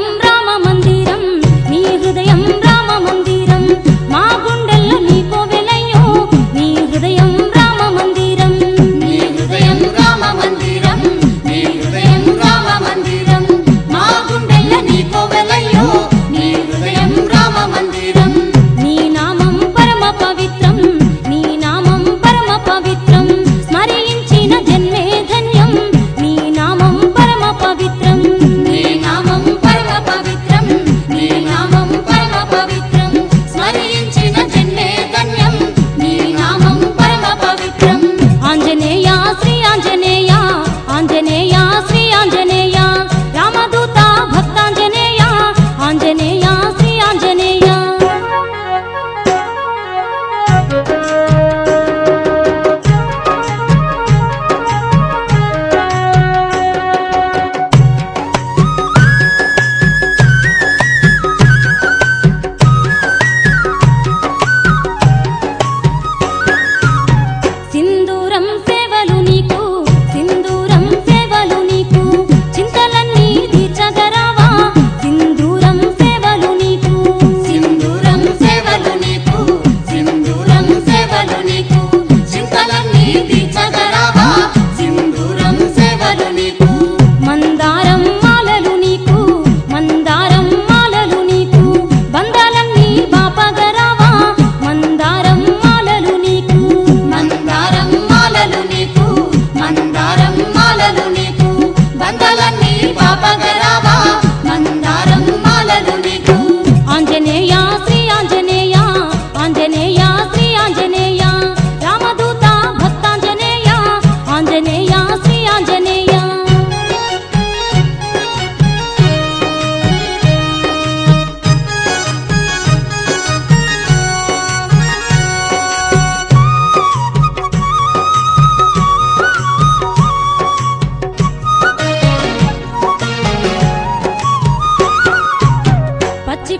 ஹயம் ராம மந்திரம் நீ ஹயம்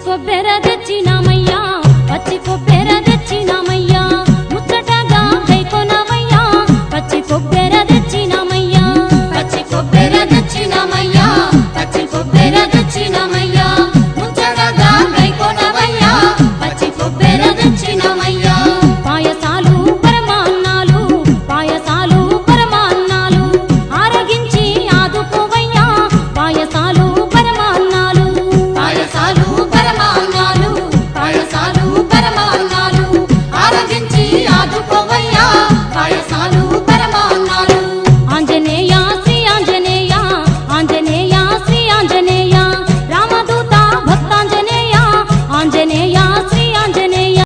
కొబ్బెర తెచ్చినామయ్యా పచ్చి కొబ్బెర